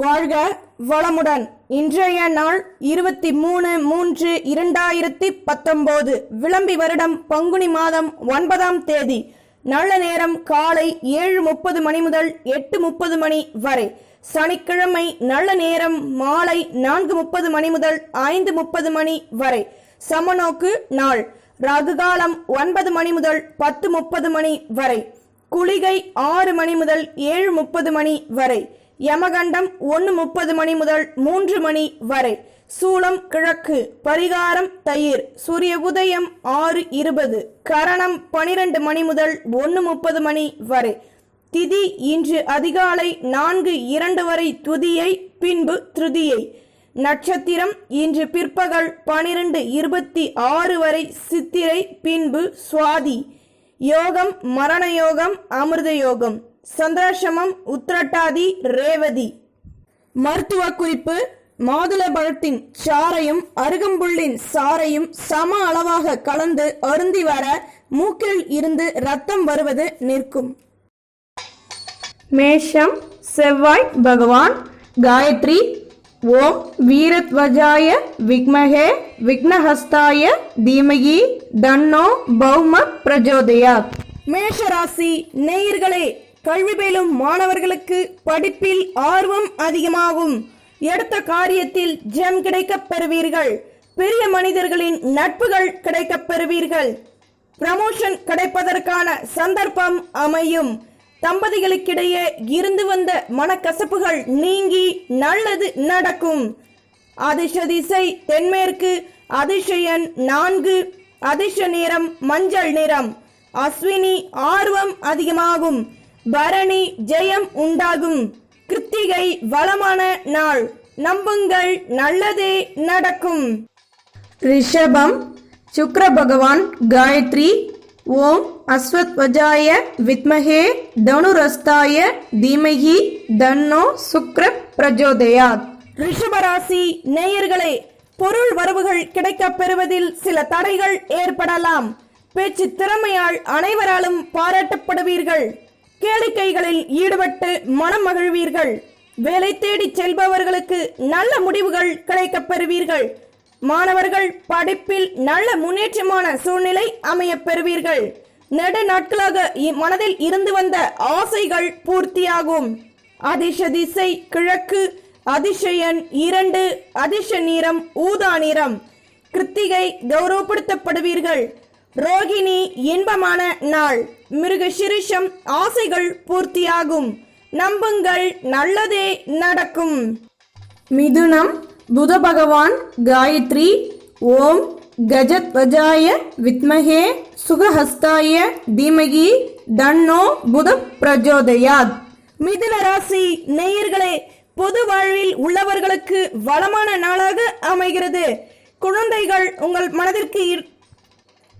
வாழ்க வளமுடன். இன்றைய நாள் இருபத்தி மூணு மூன்று இரண்டாயிரத்தி பத்தொன்பது விளம்பி வருடம் பங்குனி மாதம் ஒன்பதாம் தேதி. நல்ல நேரம் காலை ஏழு முப்பது மணி முதல் எட்டு முப்பது மணி வரை. சனிக்கிழமை நல்ல நேரம் மாலை நான்கு முப்பது மணி முதல் ஐந்து முப்பது மணி வரை. சமநோக்கு நாள் ரகுகாலம் ஒன்பது மணி முதல் பத்து முப்பது மணி வரை. குளிகை ஆறு மணி முதல் ஏழு முப்பது மணி வரை. யமகண்டம் ஒன்று முப்பது மணி முதல் மூன்று மணி வரை. சூளம் கிழக்கு. பரிகாரம் தயிர். சூரிய உதயம் ஆறு இருபது. கரணம் பனிரெண்டு மணி முதல் ஒன்று முப்பது மணி வரை. திதி இன்று அதிகாலை நான்கு இரண்டு வரை துதியை பின்பு திருதியை. நட்சத்திரம் இன்று பிற்பகல் பனிரெண்டு இருபத்தி ஆறு வரை சித்திரை பின்பு சுவாதி. யோகம் மரண யோகம் அமிர்த யோகம். சந்திராசிரமம் உத்திரட்டாதி ரேவதி. மருத்துவ குறிப்பு மாதுளை பழத்தின் சாறையும் அருகம்புல்லின் சாறையும் சம அளவாக கலந்து அருந்தி வர மூக்கில் இருந்து ரத்தம் வருவது நிற்கும். மேஷம் செவ்வாய் பகவான் காயத்ரி ஓம் வீரத்வஜாய விக்மகே விக்னஹஸ்தாய தீமகி தன்னோ பௌம பிரஜோதயாத் மேஷராசி நேயர்களே கல்வி பயிலும் மாணவர்களுக்கு படிப்பில் ஆர்வம் அதிகமாகும். எடுத்த காரியத்தில் ஜெம் கிடைக்கப் பெறுவீர்கள். பெரிய மனிதர்களின் நட்புகள் கிடைக்கப் பெறுவீர்கள். ப்ரமோஷன் கிடைப்பதற்கான சந்தர்ப்பம் அமையும். தம்பதிகளுக்கிடையே இருந்து வந்த மனக்கசப்புகள் நீங்கி நல்லது நடக்கும். அதிர்ஷ திசை தென்மேற்கு அதிர்ஷயன் நான்கு அதிர்ஷ நிறம் மஞ்சள் நிறம். அஸ்வினி ஆர்வம் அதிகமாகும். பரணி ஜெயம் உண்டாகும். கிருத்திகை வளமான நாள். நம்புங்கள் நல்லதே நடக்கும். ரிஷபம் சுக்ர பகவான் காயத்ரி ஓம் அஸ்வத்வஜாய வித்மஹே தனுரஸ்தாய தீமகி தன்னோ சுக்ர பிரஜோதயாத். ரிஷபராசி நேயர்களே பொருள் வரவுகள் கிடைக்கப் பெறுவதில் சில தடைகள் ஏற்படலாம். பேச்சு திறமையால் அனைவராலும் பாராட்டப்படுவீர்கள். கேளிக்கைகளில் ஈடுபட்டு மனம் மகிழ்வீர்கள். வேலை தேடி செல்பவர்களுக்கு நல்ல முடிவுகள் கிடைக்கப் பெறுவீர்கள். மாணவர்கள் படிப்பில் நல்ல முன்னேற்றமான சூழ்நிலை அமைய பெறுவீர்கள். நெடு நாட்களாக இ- மனதில் இருந்து வந்த ஆசைகள் பூர்த்தியாகும். அதிர்ஷ திசை கிழக்கு அதிசயன் இரண்டு அதிர்ஷ நிறம் ஊதா நிறம். கிருத்திகை கௌரவப்படுத்தப்படுவீர்கள். ரோகிணி இன்பமான நாள். மிருக சிரிஷம் ஆசைகள் பூர்த்தியாகும். நம்புங்கள் நல்லதே நடக்கும். மிதுனம் புத பகவான் காயத்ரி ஓம் கஜத்வஜாய வித்மகே சுகஹஸ்தாய தீமகி தன்னோ புத பிரஜோதயாத் மிதுன ராசி நேயர்களே பொது வாழ்வில் உள்ளவர்களுக்கு வளமான நாளாக அமைகிறது. குழந்தைகள் உங்கள் மனதிற்கு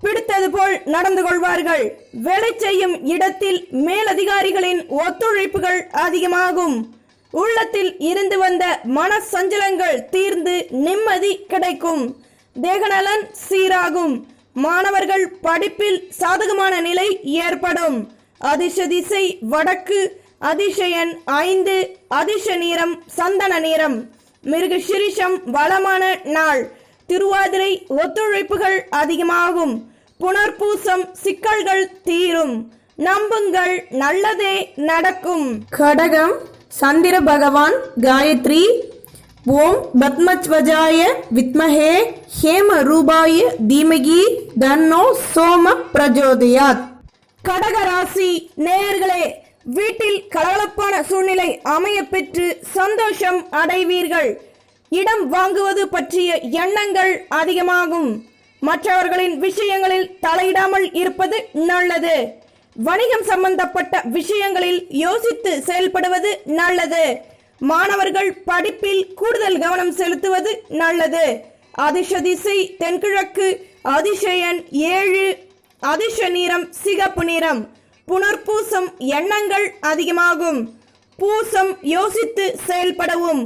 பிடித்தது போல் நடந்து கொள்வார்கள். வேலை செய்யும் இடத்தில் மேலதிகாரிகளின் ஒத்துழைப்புகள் அதிகமாகும். உள்ளத்தில் இருந்து வந்த மன சஞ்சலங்கள் தீர்ந்து நிம்மதி கிடைக்கும். தேகநலன் சீராகும். மாணவர்கள் படிப்பில் சாதகமான நிலை ஏற்படும். அதிர்ஷ திசை வடக்கு அதிசயன் ஐந்து அதிர்ஷ நிறம் சந்தன நிறம் மிருக சிரிஷம் வளமான நாள். திருவாதிரை ஒத்துழைப்புகள் அதிகமாகும். புனர்பூசம் சிக்கல்கள் தீரும். நம்புங்கள் நல்லதே நடக்கும். கடகம் சந்திர பகவான் காயத்ரி ஓம் பத்மத்வஜாய வித்மஹே ஹேம ரூபாய தீமகி தன்னோ சோம பிரஜோதயாத். கடக ராசி நேயர்களே வீட்டில் கலகலப்பான சூழ்நிலை அமைய பெற்று சந்தோஷம் அடைவீர்கள். இடம் வாங்குவது பற்றிய எண்ணங்கள் அதிகமாகும். மற்றவர்களின் விஷயங்களில் தலையிடாமல் இருப்பது நல்லது. வணிகம் சம்பந்தப்பட்ட விஷயங்களில் யோசித்து செயல்படுவது நல்லது. மாணவர்கள் படிப்பில் கூடுதல் கவனம் செலுத்துவது நல்லது. அதிர்ஷ திசை தென்கிழக்கு அதிசயன் ஏழு அதிர்ஷ நிறம் சிகப்பு நிறம். புனர்பூசம் எண்ணங்கள் அதிகமாகும். பூசம் யோசித்து செயல்படவும்.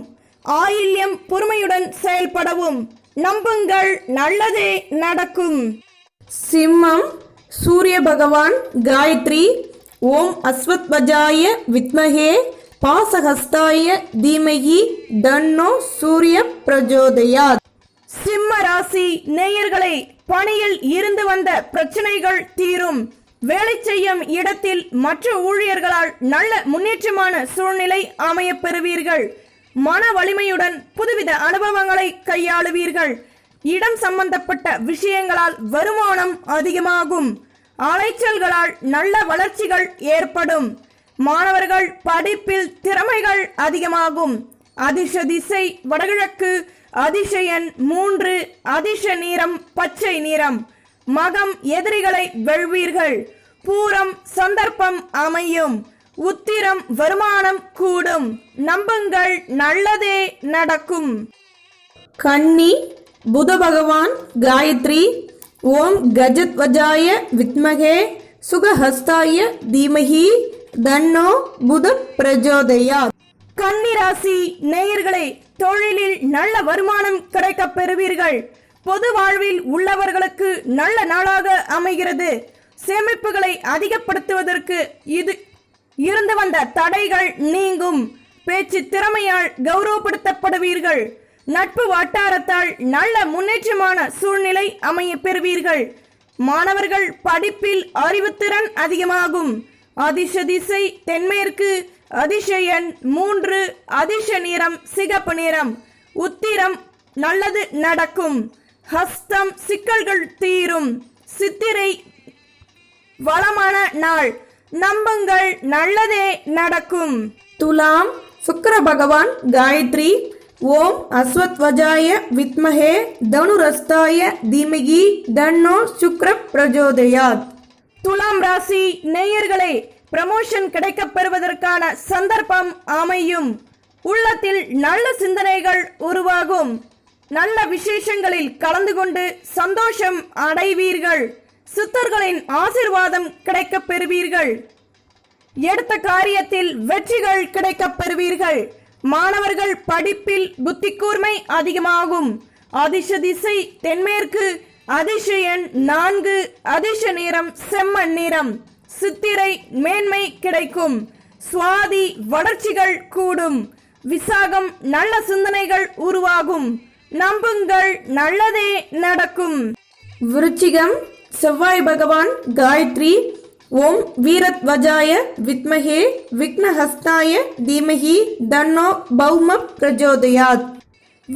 ஆயில்யம் பொறுமையுடன் செயல்படவும். நம்புங்கள் நல்லதே நடக்கும். சிம்மம் சூரிய பகவான் காயத்ரி ஓம் அஸ்வத்வஜாய வித்மகே பாசஹஸ்தாய தீமகி தன்னோ சூரிய பிரஜோதயாத். சிம்ம ராசி நேயர்களே பணியில் இருந்து வந்த பிரச்சனைகள் தீரும். வேலை செய்யும் இடத்தில் மற்ற ஊழியர்களால் நல்ல முன்னேற்றமான சூழ்நிலை அமையப் பெறுவீர்கள். மன வலிமையுடன் புதுவித அனுபவங்களை கையாளுவீர்கள். இடம் சம்பந்தப்பட்ட விஷயங்களால் வருமானம் அதிகமாகும். அலைச்சல்களால் நல்ல வளர்ச்சிகள் ஏற்படும். மாணவர்கள் படிப்பில் திறமைகள் அதிகமாகும். அதிர்ஷ திசை வடகிழக்கு அதிசயன் மூன்று அதிர்ஷ நிறம் பச்சை நிறம் மகம் எதிரிகளை வெல்வீர்கள். பூரம் சந்தர்ப்பம் அமையும். உத்திரம் வருமானம் கூடும். நம்புங்கள் நல்லதே நடக்கும். கன்னி புத பகவான் காயத்ரி ஓம் கஜத்வஜாய வித்மகே சுகஹஸ்தாய தீமகி தன்னோ புத பிரஜோதயா. கன்னிராசி நேயர்களே தொழிலில் நல்ல வருமானம் கிடைக்க பெறுவீர்கள். பொது வாழ்வில் உள்ளவர்களுக்கு நல்ல நாளாக அமைகிறது. சேமிப்புகளை அதிகப்படுத்துவதற்கு இது இருந்து வந்த தடைகள் நீங்கும். பேச்சு திறமையால் கௌரவப்படுத்தப்படுவீர்கள். நட்பு வட்டாரத்தால் நல்ல முன்னேற்றமான சூழ்நிலை அமைய பெறுவீர்கள். மாணவர்கள் படிப்பில் அறிவுத்திறன் அதிகமாகும். அதிர்ஷ திசை தென்மேற்கு அதிசயன் மூன்று அதிர்ஷ நிறம் சிகப்பு நிறம். உத்திரம் நல்லது நடக்கும். ஹஸ்தம் சிக்கல்கள் தீரும். சித்திரை வளமான நாள். நம்புங்கள் நல்லதே நடக்கும். துலாம் சுக்கர பகவான் காயத்ரி. ஓம் அஸ்வத்வஜாய வித்மஹே தனுரஸ்தாய தீமகி தன்னோ சுக்ர பிரஜோதயாத். துலாம் ராசி நேயர்களே ப்ரமோஷன் கிடைக்கப் பெறுவதற்கான சந்தர்ப்பம் அமையும். உள்ளத்தில் நல்ல சிந்தனைகள் உருவாகும். நல்ல விசேஷங்களில் கலந்து கொண்டு சந்தோஷம் அடைவீர்கள். சித்தர்களின் ஆசிர்வாதம் கிடைக்கப் பெறுவீர்கள். எடுத்த காரியத்தில் வெற்றிகள் கிடைக்கப் பெறுவீர்கள். மாணவர்கள் படிப்பில் புத்தி கூர்மை அதிகமாகும். அதிர்ஷ திசை தென்மேற்கு அதிர்ஷ எண் நான்கு அதிர்ஷ நிறம் செம்மண் நிறம் சித்திரை மேன்மை கிடைக்கும். சுவாதி வளர்ச்சிகள் கூடும். விசாகம் நல்ல சிந்தனைகள் உருவாகும். நம்புங்கள் நல்லதே நடக்கும். விருச்சிகம் செவ்வாய் பகவான் காயத்ரி ஓம் வீரத்வஜாய வித்மகே விக்னஹஸ்தாய தீமகி தன்னோ பௌம பிரஜோதயாத்.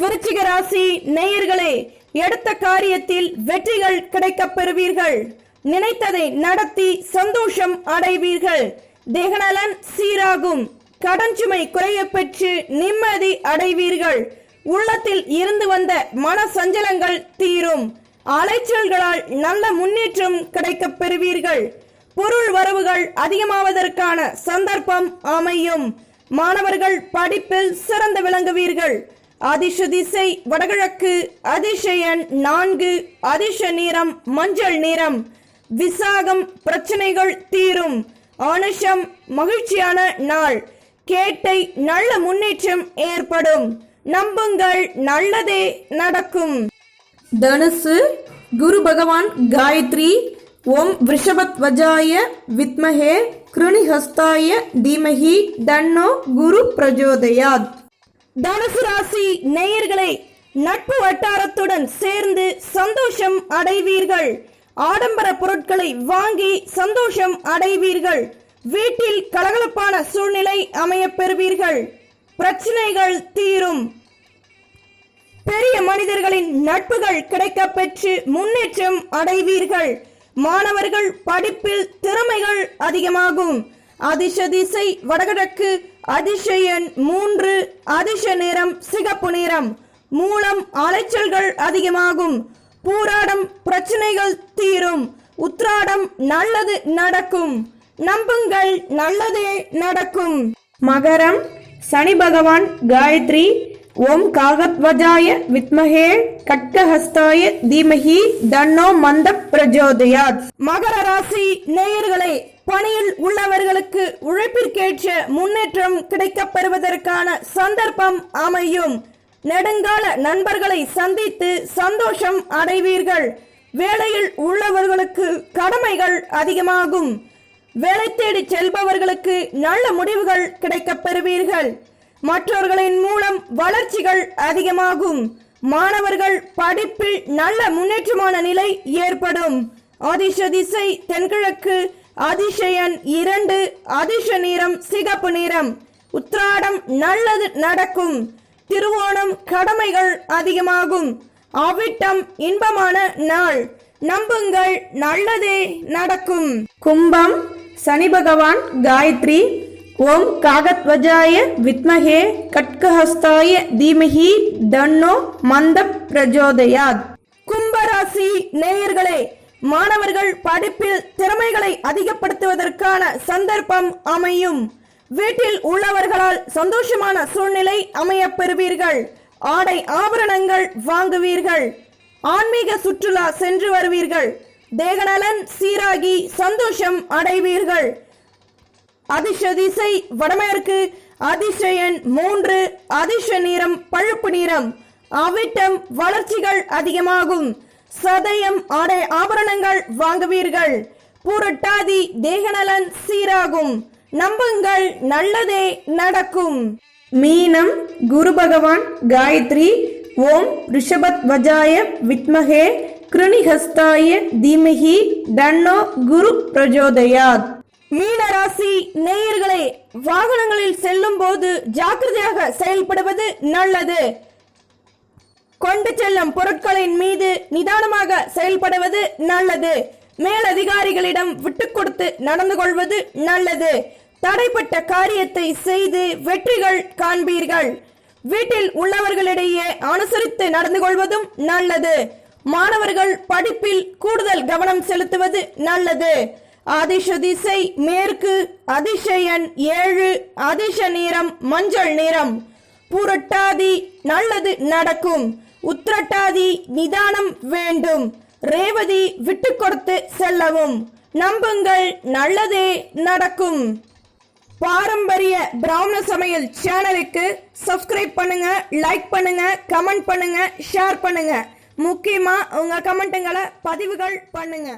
விருச்சிக ராசி நேயர்களே எடுத்த காரியத்தில் வெற்றிகள் கிடைக்கப் பெறுவீர்கள். நினைத்ததை நடத்தி சந்தோஷம் அடைவீர்கள். தேகநலன் சீராகும். கடன் சுமை குறைய பெற்று நிம்மதி அடைவீர்கள். உள்ளத்தில் இருந்து வந்த மன சஞ்சலங்கள் தீரும். அலைச்சல்களால் நல்ல முன்னேற்றம் கிடைக்கப் பெறுவீர்கள். பொருள் வரவுகள் அதிகமாவதற்கான சந்தர்ப்பம் அமையும். மாணவர்கள் படிப்பில் சிறந்து விளங்குவீர்கள். அதிர்ஷ திசை வடகிழக்கு அதிசயன் நான்கு அதிர்ஷ நிறம் மஞ்சள் நிறம். விசாகம் பிரச்சனைகள் தீரும். ஆனுஷம் மகிழ்ச்சியான நாள். கேட்டை நல்ல முன்னேற்றம் ஏற்படும். நம்புங்கள் நல்லதே நடக்கும். தனுசு குரு பகவான் காயத்ரி ஓம் விஷபத்வஜாய வித்மஹே கிருணிஹஸ்தாய தீமஹி தன்னோ குரு பிரஜோதயாத். தனுசு ராசி நேயர்களை நட்பு வட்டாரத்துடன் சேர்ந்து சந்தோஷம் அடைவீர்கள். ஆடம்பர பொருட்களை வாங்கி சந்தோஷம் அடைவீர்கள். வீட்டில் கலகலப்பான சூழ்நிலை அமைய பெறுவீர்கள். பிரச்சனைகள் தீரும். பெரிய மனிதர்களின் நட்புகள் கிடைக்க பெற்று முன்னேற்றம் அடைவீர்கள். மாணவர்கள் படிப்பில் திறமைகள் அதிகமாகும். அதிர்ஷ திசை வடகிழக்கு அதிர்ஷ மூன்று அதிர்ஷ நிறம் சிகப்பு நிறம். மூலம் அலைச்சல்கள் அதிகமாகும். பூராடம் பிரச்சனைகள் தீரும். உத்ராடம் நல்லது நடக்கும். நம்புங்கள் நல்லதே நடக்கும். மகரம் சனி பகவான் காயத்ரி ஓம் காகத்வஜாய வித்மகே கட்கஹஸ்தாய தீமஹி தன்னோ மந்த பிரஜோதயாத். மகர ராசி நேயர்களே பணியில் உள்ளவர்களுக்கு உழைப்பிற்கேற்ற முன்னேற்றம் கிடைக்கப் பெறுவதற்கான சந்தர்ப்பம் அமையும். நெடுங்கால நண்பர்களை சந்தித்து சந்தோஷம் அடைவீர்கள். வேலையில் உள்ளவர்களுக்கு கடமைகள் அதிகமாகும். வேலை தேடி செல்பவர்களுக்கு நல்ல முடிவுகள் கிடைக்கப் பெறுவீர்கள் மற்றவர்களின் மூலம் வளர்ச்சிகள் அதிகமாகும். மாணவர்கள் படிப்பில் நல்ல முன்னேற்றமான நிலை ஏற்படும். அதிர்ஷ திசை தென்கிழக்கு அதிசயன் இரண்டு அதிர்ஷ நிறம் சிகப்பு நிறம். உத்ராடம் நல்லது நடக்கும். திருவோணம் கடமைகள் அதிகமாகும். அவிட்டம் இன்பமான நாள். நம்புங்கள் நல்லதே நடக்கும். கும்பம் சனி பகவான் காயத்ரி ஓம் காகத்வஜாய வித்மகே கட்கஹஸ்தாய தீமஹி தன்னோ மந்த பிரஜோதயாத். கும்பராசி நேயர்களே மாணவர்கள் படிப்பில் திறமைகளை அதிகப்படுத்துவதற்கான சந்தர்ப்பம் அமையும். வீட்டில் உள்ளவர்களால் சந்தோஷமான சூழ்நிலை அமையப் பெறுவீர்கள். ஆடை ஆபரணங்கள் வாங்குவீர்கள். ஆன்மீக சுற்றுலா சென்று வருவீர்கள். தேகநலன் சீராகி சந்தோஷம் அடைவீர்கள். அதிர்ஷ திசை வடமேற்கு அதிசயன் மூன்று அதிர்ஷ நிறம் பழுப்பு நிறம். அவிட்டம் வளர்ச்சிகள் அதிகமாகும். சதயம் ஆடை ஆபரணங்கள் வாங்குவீர்கள். பூரட்டாதி தேகநலன் சீராகும். நம்புங்கள் நல்லதே நடக்கும். மீனம் குரு பகவான் காயத்ரி ஓம் ரிஷபத் வஜாய வித்மகே கிருணிஹஸ்தாய தீமகி தன்னோ குரு பிரஜோதயாத். மீனராசி நேயர்களே வாகனங்களில் செல்லும் போது ஜாக்கிரதையாக செயல்படுவது நல்லது. கொண்டு செல்லும் பொருட்களின் மீது நிதானமாக செயல்படுவது நல்லது. மேலதிகாரிகளிடம் விட்டு கொடுத்து நடந்து கொள்வது நல்லது. தடைப்பட்ட காரியத்தை செய்து வெற்றிகள் காண்பீர்கள். வீட்டில் உள்ளவர்களிடையே அனுசரித்து நடந்து கொள்வதும் நல்லது. மாணவர்கள் படிப்பில் கூடுதல் கவனம் செலுத்துவது நல்லது. அதிர்ஷ திசை மேற்கு அதிசயன் ஏழு அதிர்ஷ நிறம் மஞ்சள் நிறம். புரட்டாதி நல்லது நடக்கும். உத்திரட்டாதி நிதானம் வேண்டும். ரேவதி விட்டு கொடுத்து செல்லவும். நம்புங்கள் நல்லதே நடக்கும். பாரம்பரிய பிராமண சமையல் சேனலுக்கு சப்ஸ்கிரைப் பண்ணுங்க லைக் பண்ணுங்க கமெண்ட் பண்ணுங்க ஷேர் பண்ணுங்க. முக்கியமா உங்க கமெண்ட்டுங்களை பதிவுகள் பண்ணுங்க.